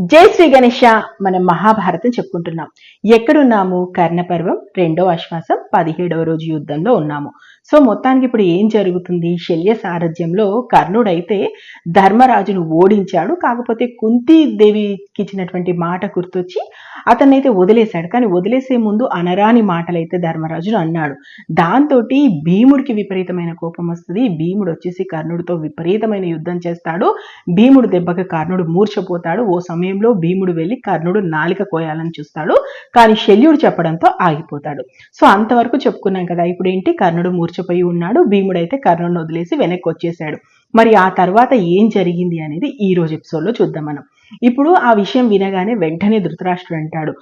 జై శ్రీ గణేష మనం మహాభారతం చెప్పుకుంటున్నాం. ఎక్కడున్నాము? కర్ణపర్వం రెండో అశ్వాసం పదిహేడవ రోజు యుద్ధంలో ఉన్నాము. సో మొత్తానికి ఇప్పుడు ఏం జరుగుతుంది? శల్య సారథ్యంలో కర్ణుడైతే ధర్మరాజును ఓడించాడు. కాకపోతే కుంతీ దేవికి ఇచ్చినటువంటి మాట గుర్తొచ్చి అతన్నైతే వదిలేశాడు. కానీ వదిలేసే ముందు అనరాని మాటలైతే ధర్మరాజును అన్నాడు. దాంతో భీముడికి విపరీతమైన కోపం వస్తుంది. భీముడు వచ్చేసి కర్ణుడితో విపరీతమైన యుద్ధం చేస్తాడు. భీముడు దెబ్బకి కర్ణుడు మూర్చపోతాడు ఓ సమయంలో భీముడు వెళ్ళి కర్ణుడు నాలిక కోయాలని చూస్తాడు. కానీ శల్యుడు చెప్పడంతో ఆగిపోతాడు. సో అంతవరకు చెప్పుకున్నాం కదా ఇప్పుడు ఏంటి కర్ణుడు మూర్ఛపోయి ఉన్నాడు. భీముడైతే కర్ణుడిని వదిలేసి వెనక్కి వచ్చేసాడు మరి ఆ తర్వాత ఏం జరిగింది అనేది ఈ రోజు ఎపిసోడ్లో చూద్దాం మనం. ఇప్పుడు ఆ విషయం వినగానే వెంటనే ధృతరాష్ట్రుడు అంటాడు.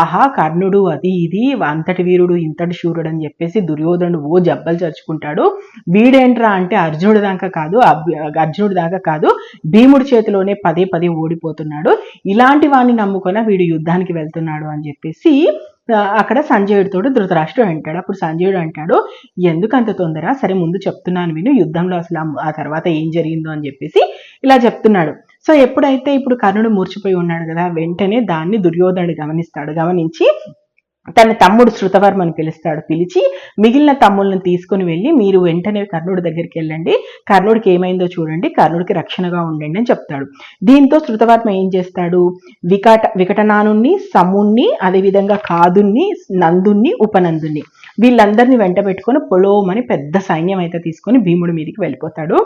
ఆహా కర్ణుడు అది ఇది అంతటి వీరుడు ఇంతటి శూరుడు అని చెప్పేసి దుర్యోధనుడు ఓ జబ్బలు చరుచుకుంటాడు. వీడేంట్రా అంటే అర్జునుడి దాకా కాదు అర్జునుడి దాకా కాదు భీముడి చేతిలోనే పదే పదే ఓడిపోతున్నాడు. ఇలాంటి వాడిని నమ్ముకొని వీడు యుద్ధానికి వెళ్తున్నాడు అని చెప్పేసి అక్కడ సంజయుడితోడు ధృతరాష్ట్రుడు అంటాడు. అప్పుడు సంజయుడు అంటాడు ఎందుకంత తొందర సరే ముందు చెప్తున్నాను విను. యుద్ధంలో అసలు ఆ- ఆ తర్వాత ఏం జరిగిందో అని చెప్పేసి ఇలా చెప్తున్నాడు. సో ఎప్పుడైతే ఇప్పుడు కర్ణుడు మూర్చిపోయి ఉన్నాడు కదా వెంటనే దాన్ని దుర్యోధనుడు గమనిస్తాడు. గమనించి తన తమ్ముడు శృతవర్మని పిలుస్తాడు. పిలిచి మిగిలిన తమ్ముళ్ళని తీసుకొని వెళ్ళి మీరు వెంటనే కర్ణుడి దగ్గరికి వెళ్ళండి. కర్ణుడికి ఏమైందో చూడండి. కర్ణుడికి రక్షణగా ఉండండి అని చెప్తాడు. దీంతో శృతవర్మ ఏం చేస్తాడు? వికట వికటనానుణ్ణి సముణ్ణి అదేవిధంగా కాదుణ్ణి నందుణ్ణి ఉపనందుణ్ణి. వీళ్ళందరినీ వెంట పెట్టుకొని పొలోమని పెద్ద సైన్యం అయితే తీసుకొని భీముడి మీదకి వెళ్ళిపోతాడు.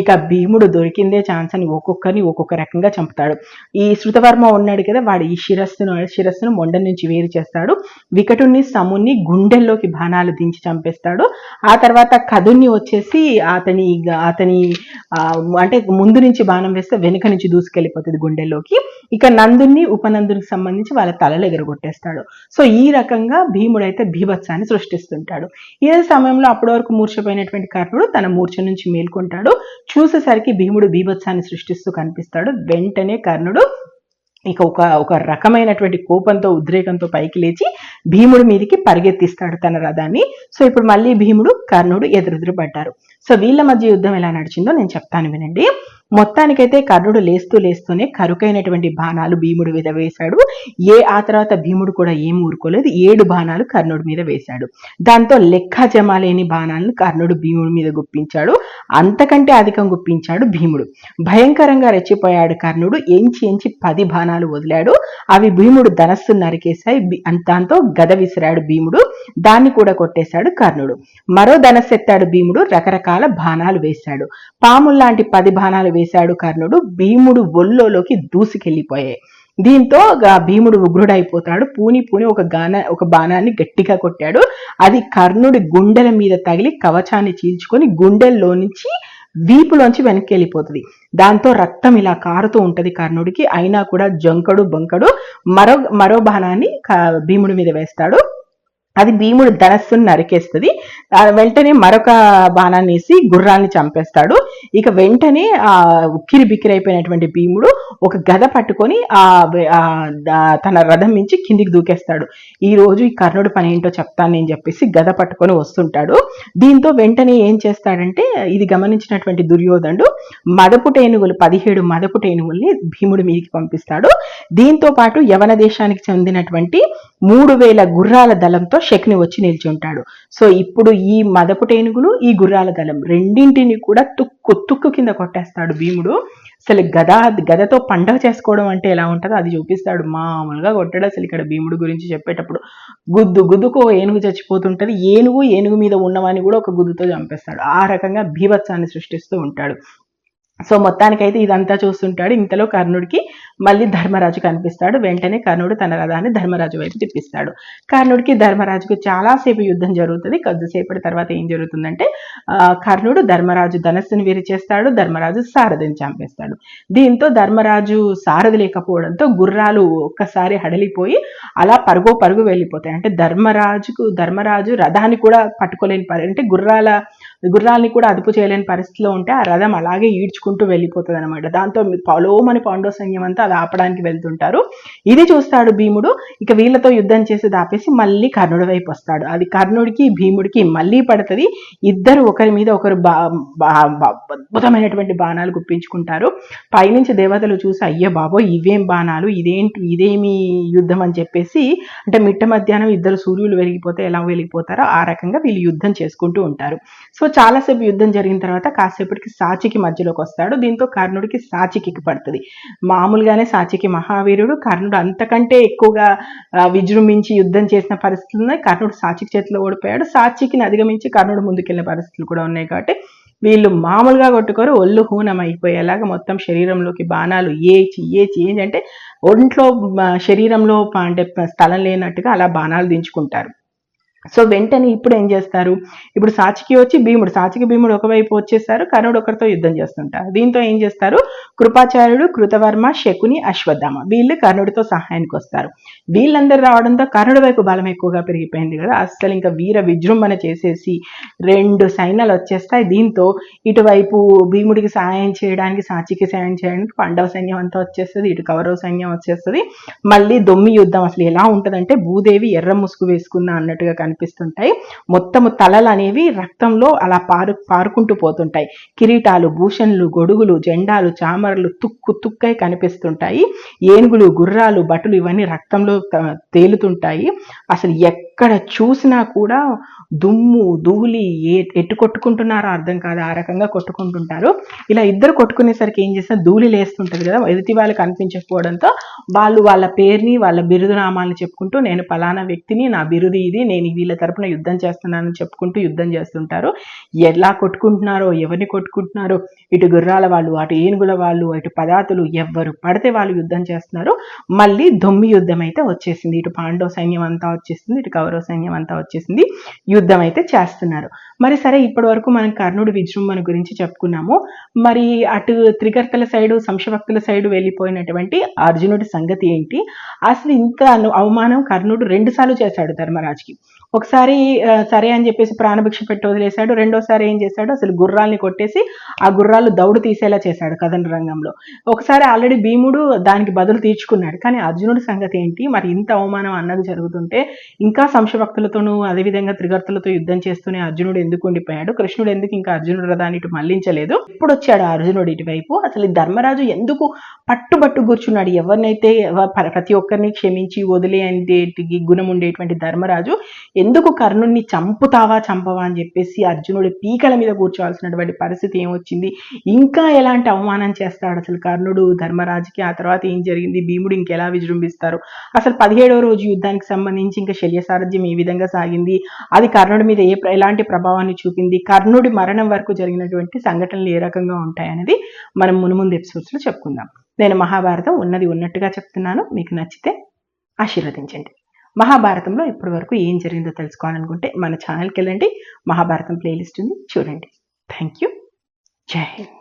ఇక భీముడు దొరికిందే ఛాన్స్ అని ఒక్కొక్కరిని ఒక్కొక్క రకంగా చంపుతాడు. ఈ శృతవర్మ ఉన్నాడు కదా వాడు ఈ శిరస్సును శిరస్సును మొండ నుంచి వేరు చేస్తాడు. వికటుణ్ణి సముణ్ణి గుండెల్లోకి బాణాలు దించి చంపేస్తాడు. ఆ తర్వాత కథుణ్ణి వచ్చేసి అతని అతని అంటే ముందు నుంచి బాణం వేస్తే వెనుక నుంచి దూసుకెళ్ళిపోతుంది గుండెల్లోకి. ఇక నందుని ఉపనందునికి సంబంధించి వాళ్ళ తలలు ఎగరగొట్టేస్తాడు. సో ఈ రకంగా భీముడైతే భీభత్సాన్ని సృష్టిస్తుంటాడు ఇదే సమయంలో అప్పటి వరకు మూర్చపోయినటువంటి కర్ణుడు తన మూర్ఛ నుంచి మేల్కొంటాడు. చూసేసరికి భీముడు బీభత్సాన్ని సృష్టిస్తూ కనిపిస్తాడు. వెంటనే కర్ణుడు ఇక ఒక ఒక రకమైనటువంటి కోపంతో ఉద్రేకంతో పైకి లేచి భీముడి మీదకి పరిగెత్తిస్తాడు తన రథాన్ని. సో ఇప్పుడు మళ్ళీ భీముడు కర్ణుడు ఎదురెదురు పడ్డారు సో వీళ్ళ మధ్య యుద్ధం ఎలా నడిచిందో నేను చెప్తాను వినండి. మొత్తానికైతే కర్ణుడు లేస్తూ లేస్తూనే కరుకైనటువంటి బాణాలు భీముడి మీద వేశాడు. ఏ ఆ తర్వాత భీముడు కూడా ఏం ఊరుకోలేదు. ఏడు బాణాలు కర్ణుడి మీద వేశాడు. దాంతో లెక్క జమాలేని బాణాలను కర్ణుడు భీముడి మీద గుప్పించాడు. అంతకంటే అధికం గుప్పించాడు భీముడు. భయంకరంగా రెచ్చిపోయాడు కర్ణుడు ఎంచి ఎంచి పది బాణాలు వదిలాడు. అవి భీముడు ధనస్సు నరికేశాయి. దాంతో గద విసిరాడు భీముడు. దాన్ని కూడా కొట్టేశాడు కర్ణుడు మరో ధనస్సు ఎత్తాడు భీముడు. రకరకాల బాణాలు వేశాడు. పాముల్లాంటి పది బాణాలు వేశాడు కర్ణుడు. భీముడు ఒళ్ళోలోకి దూసుకెళ్ళిపోయాయి. దీంతో భీముడు ఉగ్రుడైపోతాడు. పూని పూని ఒక గాన ఒక బాణాన్ని గట్టిగా కొట్టాడు. అది కర్ణుడి గుండెల మీద తగిలి కవచాన్ని చీల్చుకొని గుండెల్లో నుంచి వీపులోంచి వెనక్కి వెళ్ళిపోతుంది దాంతో రక్తం ఇలా కారుతూ ఉంటది కర్ణుడికి. అయినా కూడా జంకడు బొంకడు మరో మరో బాణాన్ని భీముడి మీద వేస్తాడు. అది భీముడు ధనస్సును నరికేస్తుంది. వెంటనే మరొక బాణాన్ని వేసి గుర్రాన్ని చంపేస్తాడు. ఇక వెంటనే ఆ ఉక్కిరి బిక్కిరైపోయినటువంటి భీముడు ఒక గద పట్టుకొని ఆ తన రథం నుంచి కిందికి దూకేస్తాడు. ఈ రోజు ఈ కర్ణుడి పని ఏంటో చెప్తాను నేను చెప్పేసి గద పట్టుకొని వస్తుంటాడు. దీంతో వెంటనే ఏం చేస్తాడంటే ఇది గమనించినటువంటి దుర్యోధనుడు మదపు టేనుగులు పదిహేడు మదపు టేనుగుల్ని భీముడి మీదకి పంపిస్తాడు. దీంతో పాటు యవన దేశానికి చెందినటువంటి మూడు వేల గుర్రాల దళంతో శకుని వచ్చి నిల్చుంటాడు. సో ఇప్పుడు ఈ మదపు టేనుగులు ఈ గుర్రాల దళం రెండింటిని కూడా తుక్కు కొత్తుక్కు కింద కొట్టేస్తాడు భీముడు. అసలు గద గదతో పండగ చేసుకోవడం అంటే ఎలా ఉంటుందో అది చూపిస్తాడు. మామూలుగా కొట్టాడు అసలు ఇక్కడ భీముడు గురించి చెప్పేటప్పుడు. గుద్దు గుద్దుకు ఓ ఏనుగు చచ్చిపోతుంటది. ఏనుగు ఏనుగు మీద ఉన్నవాని కూడా ఒక గుద్దుతో చంపేస్తాడు. ఆ రకంగా భీభత్సాన్ని సృష్టిస్తూ ఉంటాడు. సో మొత్తానికైతే ఇదంతా చూస్తుంటాడు. ఇంతలో కర్ణుడికి మళ్ళీ ధర్మరాజు కనిపిస్తాడు. వెంటనే కర్ణుడు తన రథాన్ని ధర్మరాజు వైపు తిప్పిస్తాడు. కర్ణుడికి ధర్మరాజుకు చాలాసేపు యుద్ధం జరుగుతుంది. కొద్దిసేపటి తర్వాత ఏం జరుగుతుందంటే కర్ణుడు ధర్మరాజు ధనస్సును విరిచేస్తాడు. ధర్మరాజు సారథిని చంపేస్తాడు. దీంతో ధర్మరాజు సారథి లేకపోవడంతో గుర్రాలు ఒక్కసారి హడలిపోయి అలా పరుగు పరుగు వెళ్ళిపోతాయి. అంటే ధర్మరాజుకు ధర్మరాజు రథాన్ని కూడా పట్టుకోలేని పరి అంటే గుర్రాల గుర్రాల్ని కూడా అదుపు చేయలేని పరిస్థితిలో ఉంటే ఆ రథం అలాగే ఈడ్చుకుంటూ వెళ్ళిపోతుంది అనమాట దాంతో పలోమని పాండవ సైన్యం అంతా అది ఆపడానికి వెళ్తుంటారు. ఇది చూస్తాడు భీముడు. ఇక వీళ్ళతో యుద్ధం చేసి దాపేసి మళ్ళీ కర్ణుడి వైపు వస్తాడు. అది కర్ణుడికి భీముడికి మళ్ళీ పడుతుంది. ఇద్దరు ఒకరి మీద ఒకరు బా బా- అద్భుతమైనటువంటి బాణాలు గుప్పించుకుంటారు. పైనుంచి దేవతలు చూసి అయ్యో బాబో ఇవేం బాణాలు? ఇదేంటి ఇదేమి యుద్ధం అని చెప్పేసి అంటే మిట్ట మధ్యాహ్నం ఇద్దరు సూర్యులు వెలిగిపోతే ఎలా వెలిగిపోతారో ఆ రకంగా వీళ్ళు యుద్ధం చేసుకుంటూ ఉంటారు. సో చాలాసేపు యుద్ధం జరిగిన తర్వాత కాసేపటికి సాచికి మధ్యలోకి వస్తాడు. దీంతో కర్ణుడికి సాచికి పడుతుంది. మామూలుగానే సాచికి మహావీరుడు కర్ణుడు అంతకంటే ఎక్కువగా విజృంభించి యుద్ధం చేసిన పరిస్థితులు ఉన్నాయి. కర్ణుడు సాచికి చేతిలో ఓడిపోయాడు. సాచికిని అధిగమించి కర్ణుడు ముందుకెళ్ళిన పరిస్థితులు కూడా ఉన్నాయి కాబట్టి వీళ్ళు మామూలుగా కొట్టుకోరు. ఒళ్ళు హూనం అయిపోయేలాగా మొత్తం శరీరంలోకి బాణాలు ఏచి ఏచి ఏంటంటే అంటే ఒంట్లో శరీరంలో అంటే స్థలం లేనట్టుగా అలా బాణాలు దించుకుంటారు. సో వెంటనే ఇప్పుడు ఏం చేస్తారు? ఇప్పుడు సాచికి వచ్చి భీముడు సాచికి భీముడు ఒకవైపు వచ్చేస్తారు కర్ణుడు ఒకరితో యుద్ధం చేస్తుంటారు. దీంతో ఏం చేస్తారు? కృపాచార్యుడు కృతవర్మ శకుని అశ్వత్థామ వీళ్ళు కర్ణుడితో సహాయానికి వస్తారు. వీళ్ళందరూ రావడంతో కర్ణుడి వైపు బలం ఎక్కువగా పెరిగిపోయింది కదా. అస్సలు ఇంకా వీర విజృంభణ చేసేసి రెండు సైన్యాలు వచ్చేస్తాయి. దీంతో ఇటువైపు భీముడికి సహాయం చేయడానికి సాచికి సహాయం చేయడానికి పాండవ సైన్యం అంతా వచ్చేస్తుంది ఇటు కౌరవ సైన్యం వచ్చేస్తుంది. మళ్ళీ దొమ్మి యుద్ధం అసలు ఎలా ఉంటుందంటే భూదేవి ఎర్ర ముసుగు వేసుకున్న అన్నట్టుగా కనిపిస్తుంటాయి. మొత్తము తలలు అనేవి రక్తంలో అలా పారు పారుకుంటూ పోతుంటాయి. కిరీటాలు భూషణులు గొడుగులు జెండాలు చామరలు తుక్కు తుక్కై కనిపిస్తుంటాయి. ఏనుగులు గుర్రాలు బటులు ఇవన్నీ రక్తంలో త- తేలుతుంటాయి. అసలు ఎక్కడ చూసినా కూడా దుమ్ము ధూళి ఏ ఎటు కొట్టుకుంటున్నారో అర్థం కాదు. ఆ రకంగా కొట్టుకుంటుంటారు. ఇలా ఇద్దరు కొట్టుకునేసరికి ఏం చేసినా ధూళి లేస్తుంటది కదా. ఎదుటి వాళ్ళు కనిపించకపోవడంతో వాళ్ళు వాళ్ళ పేరుని వాళ్ళ బిరుదునామాలను చెప్పుకుంటూ నేను పలానా వ్యక్తిని నా బిరుదు ఇది నేను వీళ్ళ తరపున యుద్ధం చేస్తున్నానని చెప్పుకుంటూ యుద్ధం చేస్తుంటారు. ఎలా కొట్టుకుంటున్నారో ఎవరిని కొట్టుకుంటున్నారో ఇటు గుర్రాల వాళ్ళు అటు ఏనుగుల వాళ్ళు ఇటు పదాతులు ఎవ్వరు పడితే వాళ్ళు యుద్ధం చేస్తున్నారు. మళ్ళీ దొమ్మి యుద్ధం అయితే వచ్చేసింది. ఇటు పాండవ సైన్యం అంతా వచ్చేసింది. ఇటు కౌరవ సైన్యం అంతా వచ్చేసింది. యుద్ధం అయితే చేస్తున్నారు. మరి సరే ఇప్పటి వరకు మనం కర్ణుడి విజృంభణ గురించి చెప్పుకున్నాము. మరి అటు త్రికర్తల సైడు సంశభక్తుల సైడు వెళ్ళిపోయినటువంటి అర్జునుడి సంగతి ఏంటి? అసలు ఇంత అవమానం కర్ణుడు రెండు సార్లు చేశాడు ధర్మరాజుకి. ఒకసారి సరే అని చెప్పేసి ప్రాణభిక్ష పెట్టి వదిలేశాడు. రెండోసారి ఏం చేశాడు? అసలు గుర్రాల్ని కొట్టేసి ఆ గుర్రాలు దౌడు తీసేలా చేశాడు కథన రంగంలో. ఒకసారి ఆల్రెడీ భీముడు దానికి బదులు తీర్చుకున్నాడు. కానీ అర్జునుడి సంగతి ఏంటి? మరి ఇంత అవమానం అన్నది జరుగుతుంటే ఇంకా సంశభక్తులతోనూ అదేవిధంగా త్రిగర్తులతో యుద్ధం చేస్తూనే అర్జునుడు ఎందుకు ఉండిపోయాడు? కృష్ణుడు ఎందుకు ఇంకా అర్జునుడు రథాన్ని ఇటు మళ్ళించలేదు? ఇప్పుడు వచ్చాడు అర్జునుడు ఇటువైపు? అసలు ధర్మరాజు ఎందుకు పట్టుబట్టు కూర్చున్నాడు? ఎవరినైతే ప్రతి ఒక్కరిని క్షమించి వదిలేంటి గుణం ఉండేటువంటి ధర్మరాజు ఎందుకు కర్ణుడిని చంపుతావా చంపవా అని చెప్పేసి అర్జునుడి పీకల మీద కూర్చోవాల్సినటువంటి పరిస్థితి ఏమొచ్చింది? ఇంకా ఎలాంటి అవమానం చేస్తాడు అసలు కర్ణుడు ధర్మరాజుకి? ఆ తర్వాత ఏం జరిగింది? భీముడు ఇంకెలా విజృంభిస్తారు? అసలు పదిహేడవ రోజు యుద్ధానికి సంబంధించి ఇంకా శల్య సారథ్యం ఏ విధంగా సాగింది? అది కర్ణుడి మీద ఏ ఎలాంటి ప్రభావాన్ని చూపింది? కర్ణుడి మరణం వరకు జరిగినటువంటి సంఘటనలు ఏ రకంగా ఉంటాయనేది మనం మునుముందు ఎపిసోడ్స్లో చెప్పుకుందాం. నేను మహాభారతం ఉన్నది ఉన్నట్టుగా చెప్తున్నాను. మీకు నచ్చితే ఆశీర్వదించండి. మహాభారతంలో ఇప్పటి వరకు ఏం జరిగిందో తెలుసుకోవాలనుకుంటే మన ఛానల్కి వెళ్ళండి. మహాభారతం ప్లేలిస్ట్ ఉంది. చూడండి. థ్యాంక్ యూ జై హింద్